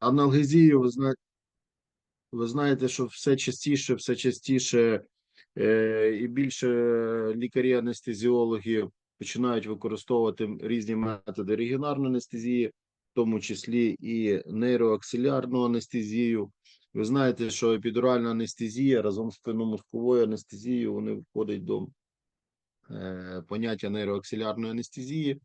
Аналгезію, ви знаєте, ви знаєте, що все частіше, все частіше е, і більше лікарі-анестезіологи починають використовувати різні методи регіонарної анестезії, в тому числі і нейроаксилярну анестезію. Ви знаєте, що епідуральна анестезія разом з спинномозковою анестезією вони входять до е, поняття нейроаксилярної анестезії.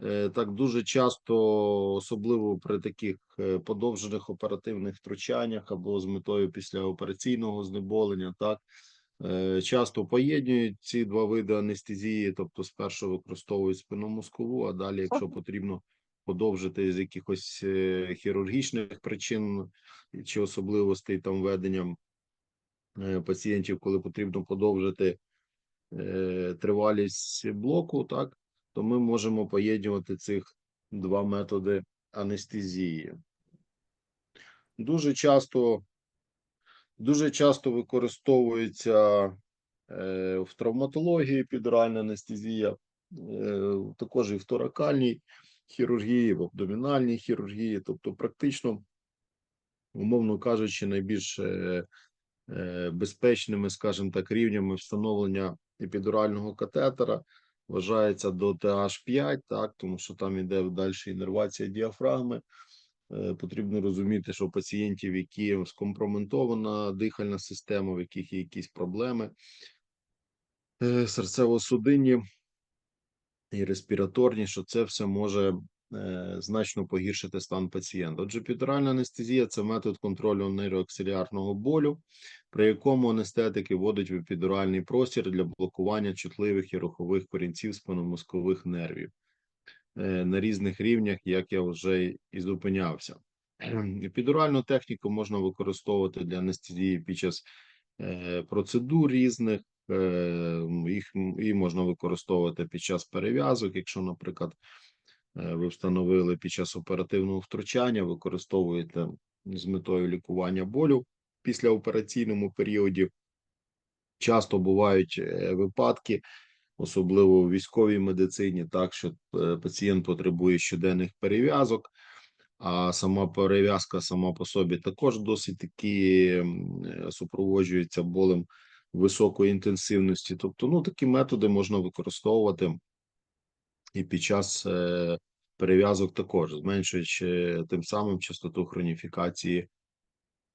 Е, Так дуже часто, особливо при таких е, подовжених оперативних втручаннях або з метою післяопераційного знеболення, так е, часто поєднують ці два види анестезії, тобто спершу використовують спинномозкову, а далі, якщо потрібно подовжити з якихось хірургічних причин чи особливостей там ведення е, пацієнтів, коли потрібно подовжити тривалість блоку, так то ми можемо поєднувати цих два методи анестезії. Дуже часто, дуже часто використовується е, в травматології епідуральна анестезія, е, також і в торакальній хірургії, в абдомінальній хірургії, тобто практично, умовно кажучи, найбільш е, безпечними, скажімо так, рівнями встановлення епідурального катетера вважається до TH5, так, тому що там іде далі інервація діафрагми. Е, Потрібно розуміти, що у пацієнтів, які скомпроментована дихальна система, в яких є якісь проблеми е, серцево-судинні і респіраторні, що це все може значно погіршити стан пацієнта. Отже, епідуральна анестезія це метод контролю нейроаксилярного болю, при якому анестетики вводять в епідуральний простір для блокування чутливих і рухових корінців спинномозкових нервів е, на різних рівнях, як я вже і зупинявся. Епідуральну техніку можна використовувати для анестезії під час е, процедур різних, е, їх і можна використовувати під час перев'язок, якщо, наприклад, е, ви встановили під час оперативного втручання, використовуєте з метою лікування болю в післяопераційному періоді. Часто бувають е, випадки, особливо у військовій медицині, так що е, пацієнт потребує щоденних перев'язок, а сама перев'язка сама по собі також досить таки е, супроводжується болем високої інтенсивності. Тобто, ну такі методи можна використовувати і під час е, перев'язок також, зменшуючи тим самим частоту хроніфікації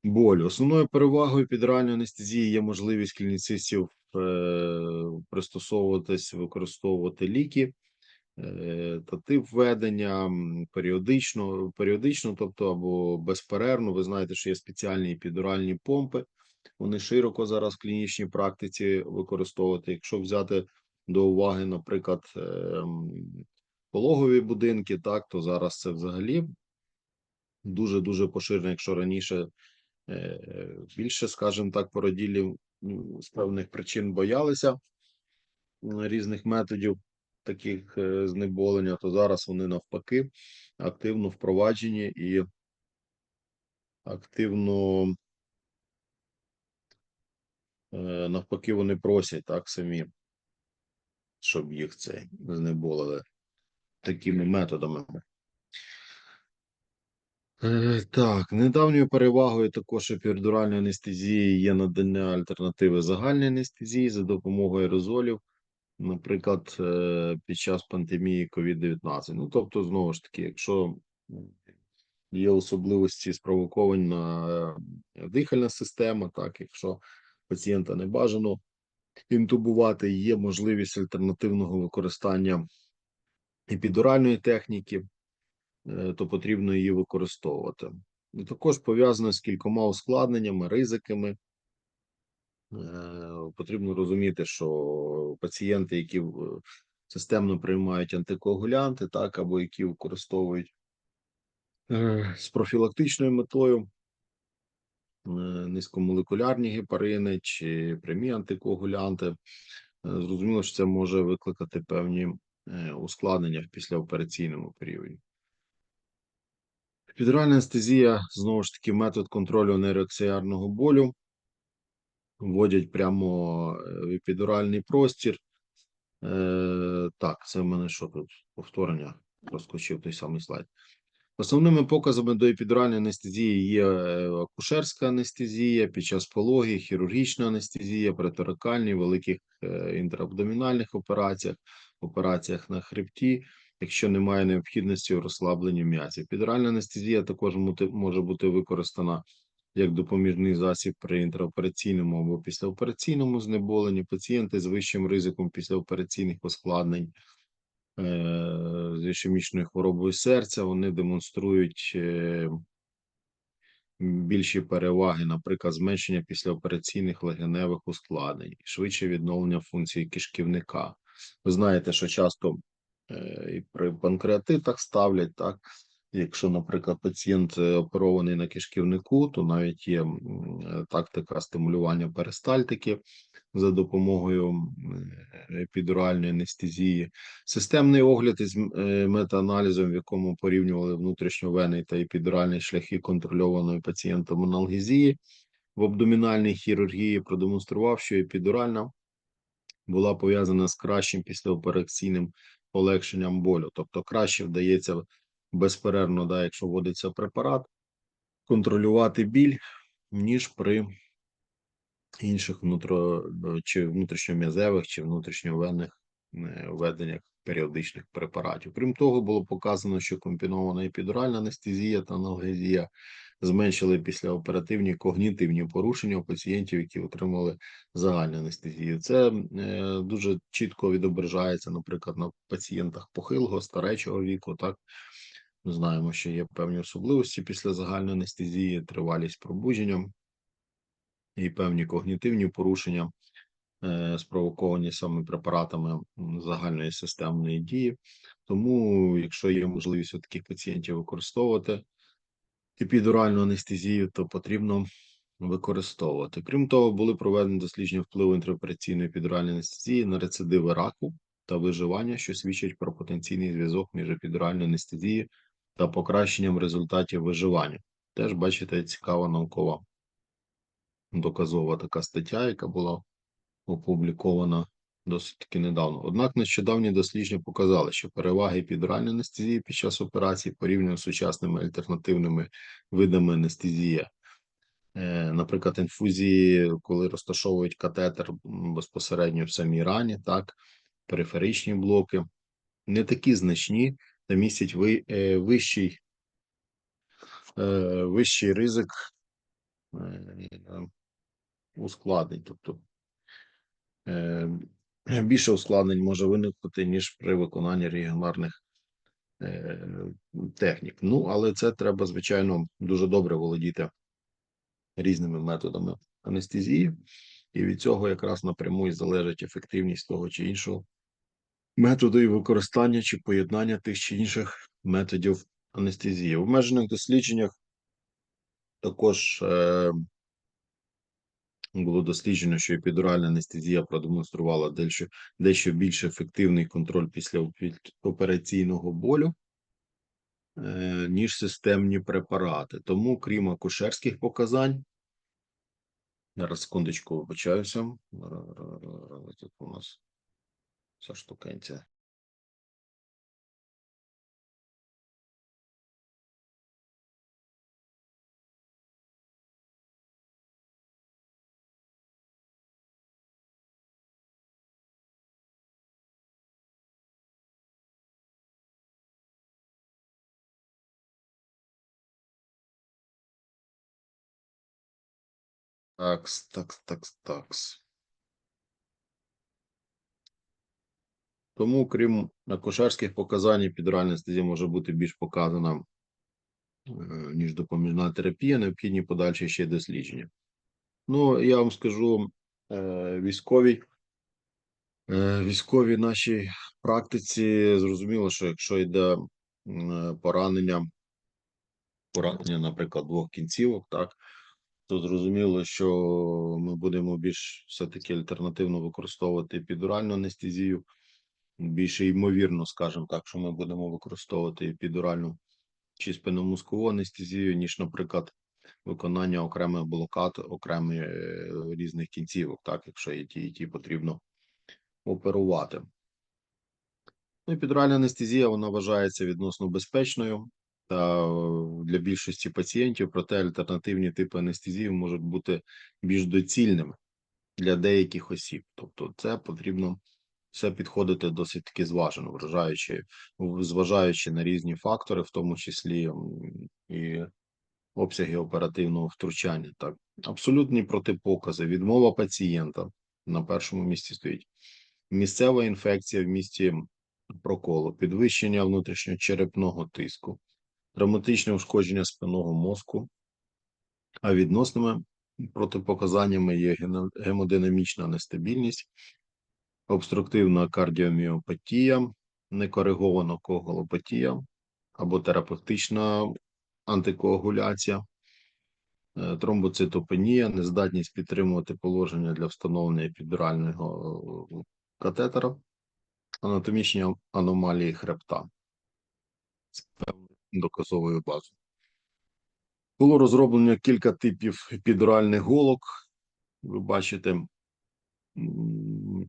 болю. Основною перевагою епідуральної анестезії є можливість клініцистів е, пристосовуватись, використовувати ліки е, та тип введення періодично, періодично, тобто або безперервно. Ви знаєте, що є спеціальні епідуральні помпи. Вони широко зараз в клінічній практиці використовувати. Якщо взяти до уваги, наприклад, е, пологові будинки, так то зараз це взагалі дуже дуже поширено, якщо раніше е, більше, скажімо так, породілів з певних причин боялися різних методів таких е, знеболення, то зараз вони навпаки активно впроваджені і активно навпаки вони просять так самі, щоб їх це знеболили такими методами. Е, Так, недавньою перевагою також епідуральної анестезії є надання альтернативи загальної анестезії за допомогою аерозолів, наприклад, е, під час пандемії COVID-19. Ну, тобто, знову ж таки, якщо є особливості спровоковані е, дихальна система, так, якщо пацієнта не бажано інтубувати, є можливість альтернативного використання епідуральної техніки е, то потрібно її використовувати. І також пов'язано з кількома ускладненнями, ризиками. Е, Потрібно розуміти, що пацієнти, які системно приймають антикоагулянти, так, або які використовують е, з профілактичною метою е, низькомолекулярні гепарини чи прямі антикоагулянти, е, зрозуміло, що це може викликати певні е, ускладнення в післяопераційному періоді. Епідуральна анестезія знову ж таки метод контролю нейроаксіарного болю. Вводять прямо е, в епідуральний простір. Е, так, це в мене що тут? Повторення. Розкочив той самий слайд. Основними показами до епідуральної анестезії є е, акушерська анестезія під час пологів, хірургічна анестезія, преторакальні, великих е, інтраабдомінальних операціях, операціях на хребті, якщо немає необхідності у розслабленні м'язів. Епідуральна анестезія також може бути використана як допоміжний засіб при інтраопераційному або післяопераційному знеболенні. Пацієнти з вищим ризиком післяопераційних ускладнень з ішемічною хворобою серця, вони демонструють е, більші переваги, наприклад, зменшення післяопераційних легеневих ускладнень, швидше відновлення функції кишківника. Ви знаєте, що часто е, і при панкреатитах ставлять так. Якщо, наприклад, пацієнт е, оперований на кишківнику, то навіть є е, тактика стимулювання перистальтики за допомогою е, епідуральної анестезії. Системний огляд із е, метааналізом, в якому порівнювали внутрішньовенний та епідуральний шляхи контрольованої пацієнтом аналгезії в абдомінальній хірургії, продемонстрував, що епідуральна була пов'язана з кращим післяопераційним полегшенням болю. Тобто краще вдається безперервно, да, якщо вводиться препарат, контролювати біль, ніж при інших внутро чи внутрішньом'язевих чи внутрішньовенних е, введеннях періодичних препаратів. Крім того, було показано, що комбінована епідуральна анестезія та аналгезія зменшили післяоперативні когнітивні порушення у пацієнтів, які отримали загальну анестезію. Це е, дуже чітко відображається, наприклад, на пацієнтах похилого старечого віку. Так ми знаємо, що є певні особливості після загальної анестезії, тривалість пробудження і певні когнітивні порушення, е, спровоковані саме препаратами загальної системної дії. Тому, якщо є можливість у таких пацієнтів використовувати епідуральну анестезію, то потрібно використовувати. Крім того, були проведені дослідження впливу інтеропераційної епідуральної анестезії на рецидиви раку та виживання, що свідчить про потенційний зв'язок між епідуральною анестезією та покращенням результатів виживання. Теж бачите, цікава наукова доказова така стаття, яка була опублікована досить недавно. Однак нещодавні дослідження показали, що переваги епідуральної анестезії під час операції порівняно з сучасними альтернативними видами анестезії. Е, Наприклад, інфузії, коли розташовують катетер безпосередньо в самій рані, так, периферичні блоки, не такі значні та містять е, вищий, е, вищий ризик ускладнень. Тобто е, більше ускладнень може виникнути, ніж при виконанні регіонарних е, технік. Ну, але це треба, звичайно, дуже добре володіти різними методами анестезії, і від цього якраз напряму і залежить ефективність того чи іншого методу і використання чи поєднання тих чи інших методів анестезії. В обмежених дослідженнях також е, було досліджено, що епідуральна анестезія продемонструвала дещо, дещо більш ефективний контроль після операційного болю, е, ніж системні препарати. Тому, крім акушерських показань, зараз секундочку вибачаюся. Тут у нас ця штукенця. Такс, такс, такс, такс. Тому, крім акушерських показань, епідуральна анестезія може бути більш показана, е, ніж допоміжна терапія, необхідні подальші ще дослідження. Ну, я вам скажу, е, військовій, е, військовій нашій практиці зрозуміло, що якщо йде поранення, поранення, наприклад, двох кінцівок, так, то зрозуміло, що ми будемо більш все-таки альтернативно використовувати епідуральну анестезію. Більше ймовірно, скажімо так, що ми будемо використовувати епідуральну чи спинномозкову анестезію, ніж, наприклад, виконання окремих блокад, окремих е, різних кінцівок, так, якщо і ті, ті потрібно оперувати. Ну, епідуральна анестезія вона вважається відносно безпечною та для більшості пацієнтів, проте альтернативні типи анестезії можуть бути більш доцільними для деяких осіб. Тобто, це потрібно все підходити досить таки зважено, вражаючи, зважаючи на різні фактори, в тому числі і обсяги оперативного втручання. Так, абсолютні протипокази, відмова пацієнта на першому місці стоїть. Місцева інфекція в місті проколу, підвищення внутрішньочерепного тиску, травматичне ушкодження спинного мозку, а відносними протипоказаннями є гемодинамічна нестабільність, обструктивна кардіоміопатія, некоригована коагулопатія або терапевтична антикоагуляція, е, тромбоцитопенія, нездатність підтримувати положення для встановлення епідурального е, катетера, анатомічні аномалії хребта. з певною доказовою базою. Було розроблено кілька типів епідуральних голок. Ви бачите,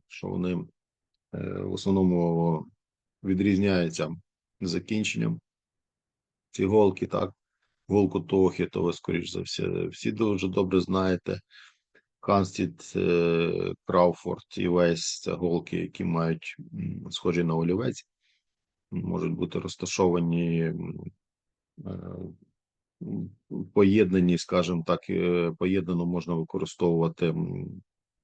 що вони е, в основному відрізняються закінченням. Ці голки, так, голку Тохи, то ви, скоріш за все, всі дуже добре знаєте. Ханстід, е, Крауфорд і Вейс це голки, які мають схожі на олівець, можуть бути розташовані е, поєднані, скажімо так, е, поєднано можна використовувати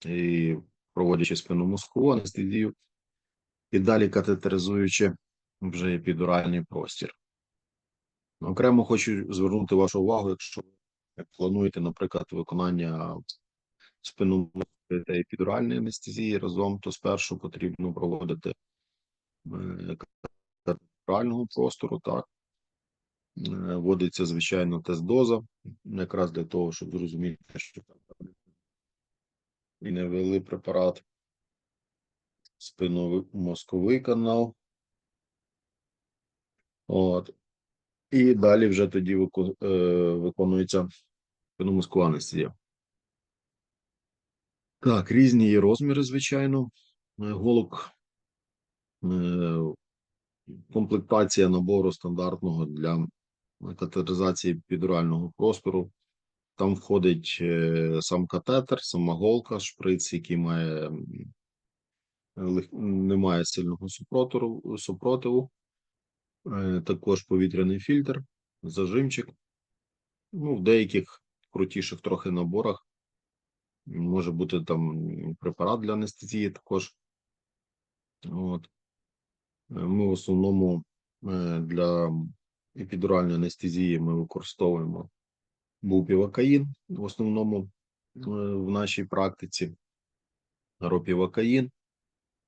і проводячи спинномозкову анестезію, і далі катетеризуючи вже епідуральний простір. Окремо хочу звернути вашу увагу, якщо ви плануєте, наприклад, виконання спинномозкової та епідуральної анестезії разом, то спершу потрібно проводити катетерального простору, так. Е, Вводиться, звичайно, тест-доза, якраз для того, щоб зрозуміти, що там і не ввели препарат спинномозковий канал. От. І далі вже тоді е, виконується спинномозкова анестезія. Так, різні є розміри, звичайно, е, голок. Комплектація набору стандартного для катетеризації підурального простору. Там входить е, сам катетер, сама голка, шприц, який має не має сильного супротиву, супротиву. Е, Також повітряний фільтр, зажимчик. Ну, в деяких крутіших трохи наборах може бути там препарат для анестезії також. От. Е, Ми в основному е, для епідуральної анестезії ми використовуємо бупівакаїн в основному е, в нашій практиці. Ропівакаїн,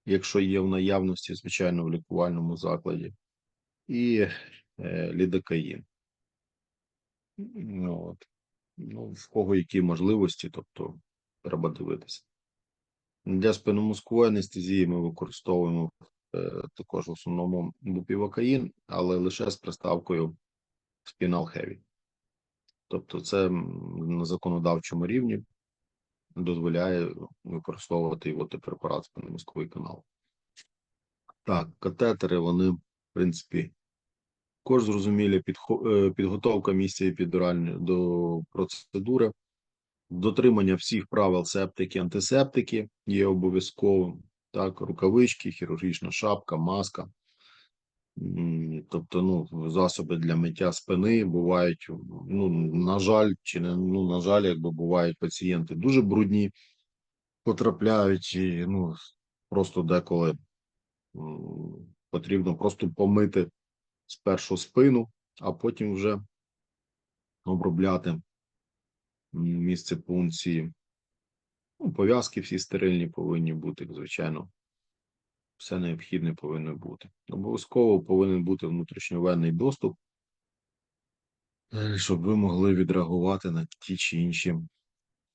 якщо є в наявності, звичайно, в лікувальному закладі, і лідокаїн. Ну, от. Ну, в кого які можливості, тобто треба дивитися. Для спинномозкової анестезії ми використовуємо також в основному бупівакаїн, але лише з приставкою Heavy. Тобто, це на законодавчому рівні дозволяє використовувати його препарат спинномозковий канал. Так, катетери, вони, в принципі, також зрозумілі е, підготовка місця епідуральної до процедури, дотримання всіх правил септики, антисептики є обов'язковим. Так, рукавички, хірургічна шапка, маска. Тобто, ну, засоби для миття спини бувають, ну, на жаль, чи не ну, на жаль, якби бувають пацієнти дуже брудні, потрапляють, і, ну, просто деколи потрібно просто помити спершу спину, а потім вже обробляти місце пункції. Ну, пов'язки всі стерильні повинні бути, звичайно. Все необхідне повинно бути. Обов'язково повинен бути внутрішньовенний доступ, е, щоб ви могли відреагувати на ті чи інші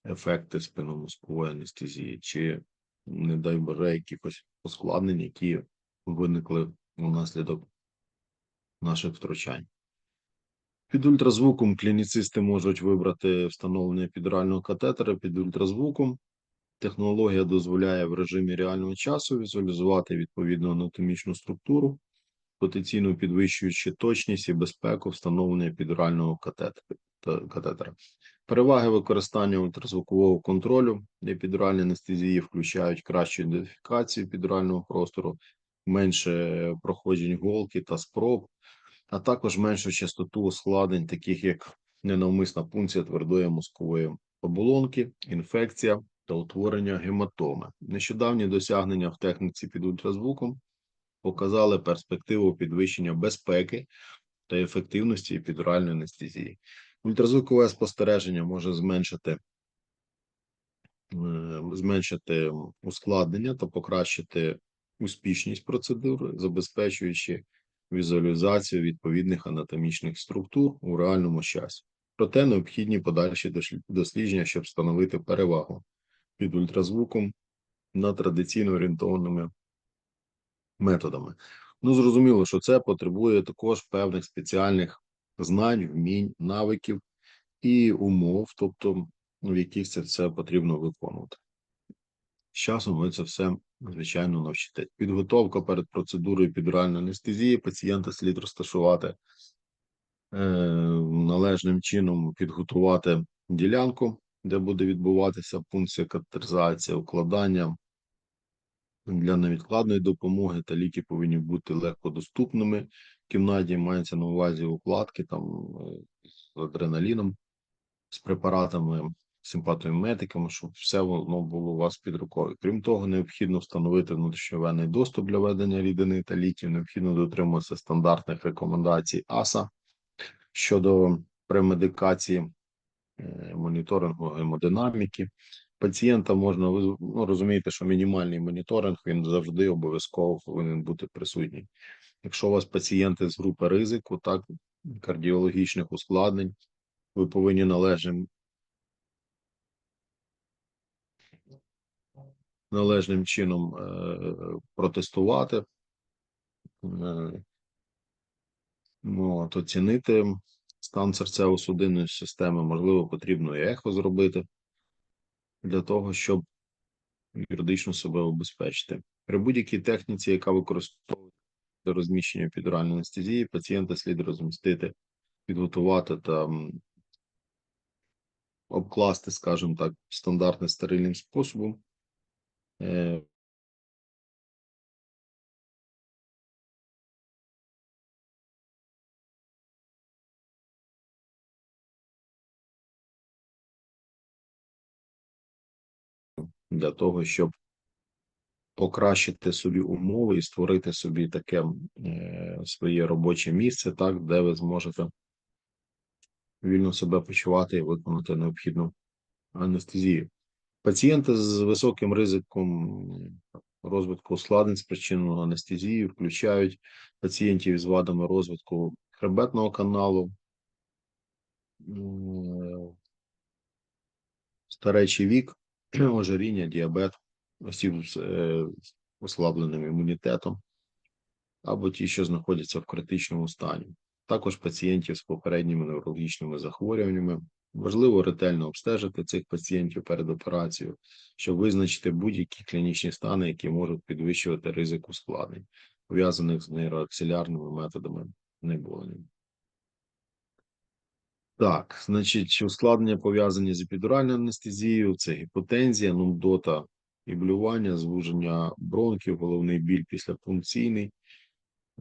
ефекти спинномозкової анестезії, чи, не дай Боже, якихось ускладнень, які виникли внаслідок наших втручань. Під ультразвуком клініцисти можуть вибрати встановлення підрального катетера під ультразвуком. Технологія дозволяє в режимі реального часу візуалізувати відповідну анатомічну структуру потенційно підвищуючи точність і безпеку встановлення епідурального катетера. Переваги використання ультразвукового контролю епідуральної анестезії включають кращу ідентифікацію епідурального простору, менше проходжень голки та спроб, а також меншу частоту ускладнень, таких як ненавмисна пункція твердої мозкової оболонки, інфекція та утворення гематоми. Нещодавні досягнення в техніці під ультразвуком показали перспективу підвищення безпеки та ефективності епідуральної анестезії. Ультразвукове спостереження може зменшити, е, зменшити ускладнення та покращити успішність процедури, забезпечуючи візуалізацію відповідних анатомічних структур у реальному часі. Проте необхідні подальші дослідження, щоб встановити перевагу під ультразвуком над традиційно орієнтованими методами. Ну, зрозуміло, що це потребує також певних спеціальних знань, вмінь, навиків і умов, тобто в яких це все потрібно виконувати. З часом ви це все, звичайно, навчите. Підготовка перед процедурою епідуральної анестезії пацієнта слід розташувати е, належним чином підготувати ділянку, де буде відбуватися пункція катетеризація, укладання для невідкладної допомоги та ліки повинні бути легкодоступними. В кімнаті мається на увазі укладки там е, з адреналіном, з препаратами, симпатометиками, щоб все воно було у вас під рукою. Крім того, необхідно встановити внутрішньовенний доступ для ведення рідини та ліків. Необхідно дотримуватися стандартних рекомендацій АСА щодо премедикації, моніторингу гемодинаміки. Пацієнта можна ну, розумієте, що мінімальний моніторинг він завжди обов'язково повинен бути присутній. Якщо у вас пацієнти з групи ризику, так кардіологічних ускладнень, ви повинні належним належним чином е, протестувати, е, ну, от, оцінити стан серцево-судинної системи, можливо, потрібно і ехо зробити для того, щоб юридично себе обезпечити. При будь-якій техніці, яка використовується для розміщення епідуральної анестезії, пацієнта слід розмістити, підготувати та обкласти, скажімо так, стандартним стерильним способом. Для того, щоб покращити собі умови і створити собі таке е, своє робоче місце, так, де ви зможете вільно себе почувати і виконати необхідну анестезію. Пацієнти з високим ризиком розвитку ускладнень спричиненого анестезією включають пацієнтів з вадами розвитку хребетного каналу, старечий вік, ожиріння, діабет, осіб з е, ослабленим імунітетом або ті, що знаходяться в критичному стані. Також пацієнтів з попередніми неврологічними захворюваннями. Важливо ретельно обстежити цих пацієнтів перед операцією, щоб визначити будь-які клінічні стани, які можуть підвищувати ризик ускладнень, пов'язаних з нейроаксилярними методами знеболення. Так, значить, ускладнення пов'язані з епідуральною анестезією, це гіпотензія, нудота і блювання, звуження бронхів, головний біль післяпункційний,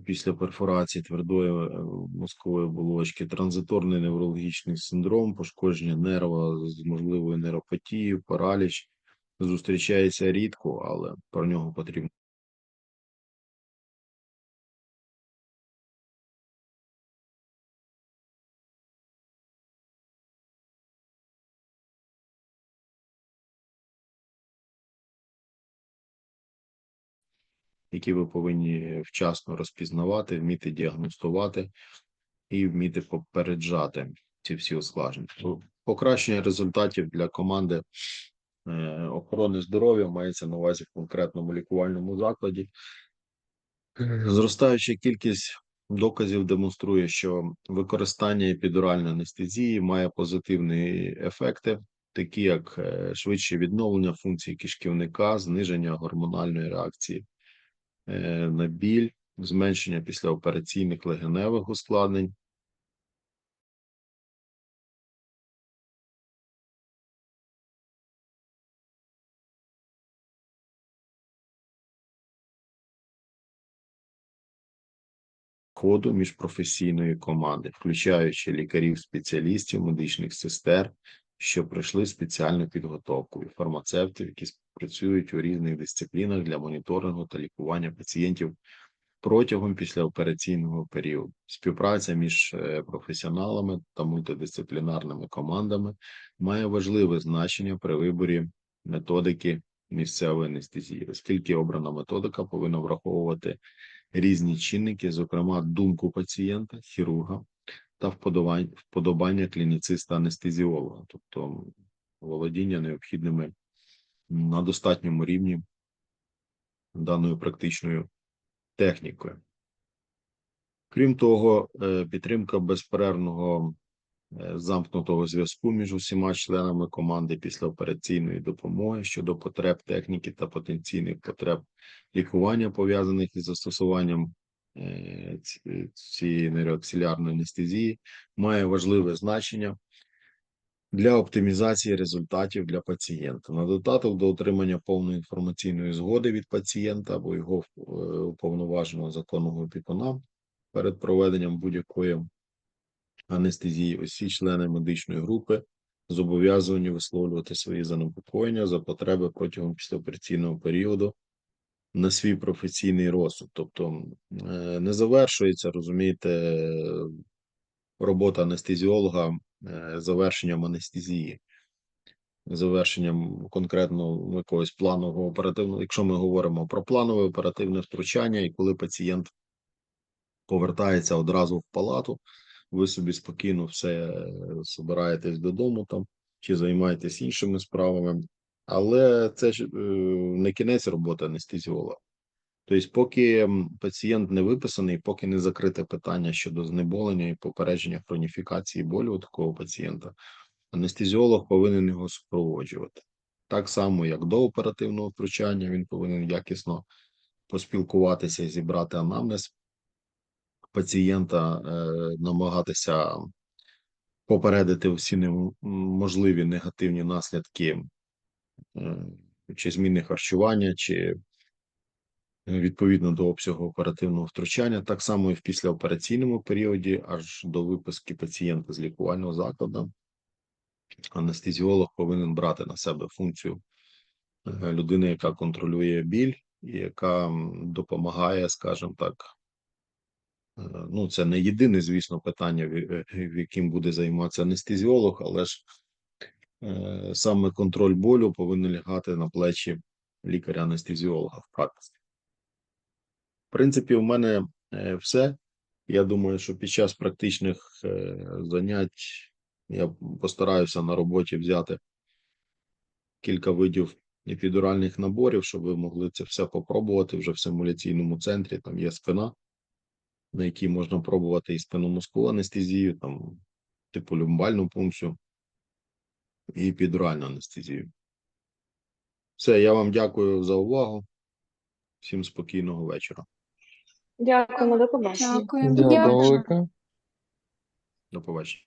після перфорації твердої е, мозкової оболочки, транзиторний неврологічний синдром, пошкодження нерва з можливою нейропатією, параліч. Зустрічається рідко, але про нього потрібно. Які ви повинні вчасно розпізнавати, вміти діагностувати і вміти попереджати ці всі ускладнення. Ну, Покращення результатів для команди е, охорони здоров'я мається на увазі в конкретному лікувальному закладі. Зростаюча кількість доказів демонструє, що використання епідуральної анестезії має позитивні ефекти, такі як е, швидше відновлення функцій кишківника, зниження гормональної реакції на біль, зменшення післяопераційних легеневих ускладнень, ходу міжпрофесійної команди, включаючи лікарів-спеціалістів, медичних сестер, що пройшли спеціальну підготовку, і фармацевтів, які працюють у різних дисциплінах для моніторингу та лікування пацієнтів протягом післяопераційного періоду. Співпраця між е, професіоналами та мультидисциплінарними командами має важливе значення при виборі методики місцевої анестезії, оскільки обрана методика повинна враховувати різні чинники, зокрема думку пацієнта, хірурга та вподобання, клініциста анестезіолога, тобто володіння необхідними на достатньому рівні даною практичною технікою. Крім того, е, підтримка безперервного е, замкнутого зв'язку між усіма членами команди післяопераційної допомоги щодо потреб техніки та потенційних потреб лікування, пов'язаних із застосуванням е, цієї нейроаксилярної анестезії, має важливе значення для оптимізації результатів для пацієнта. На додаток до отримання повної інформаційної згоди від пацієнта або його е, уповноваженого законного опікуна перед проведенням будь-якої анестезії, усі члени медичної групи зобов'язані висловлювати свої занепокоєння за потреби протягом післяопераційного періоду на свій професійний розсуд. Тобто е, не завершується, розумієте, робота анестезіолога завершенням анестезії, завершенням конкретно якогось планового оперативного, якщо ми говоримо про планове оперативне втручання, і коли пацієнт повертається одразу в палату, ви собі спокійно все е, собираєтесь додому там чи займаєтесь іншими справами, але це ж е, не кінець роботи анестезіолога. Тобто, поки пацієнт не виписаний, поки не закрите питання щодо знеболення і попередження хроніфікації болю у такого пацієнта, анестезіолог повинен його супроводжувати. Так само, як до оперативного втручання, він повинен якісно поспілкуватися і зібрати анамнез пацієнта, е, намагатися попередити всі можливі негативні наслідки чи зміни харчування, чи відповідно до обсягу оперативного втручання, так само і в післяопераційному періоді, аж до виписки пацієнта з лікувального закладу. Анестезіолог повинен брати на себе функцію е, людини, яка контролює біль і яка допомагає, скажімо так. е, Ну, це не єдине, звісно, питання, в е, яким буде займатися анестезіолог, але ж е, саме контроль болю повинен лягати на плечі лікаря-анестезіолога в практиці. В принципі, у мене е, все. Я думаю, що під час практичних е, занять я постараюся на роботі взяти кілька видів епідуральних наборів, щоб ви могли це все попробувати вже в симуляційному центрі. Там є спина, на якій можна пробувати і спинномозкову анестезію, там типу люмбальну пункцію і епідуральну анестезію. Все, я вам дякую за увагу. Всім спокійного вечора. Дякуємо, до побачення. Дякую Дякую. До побачення.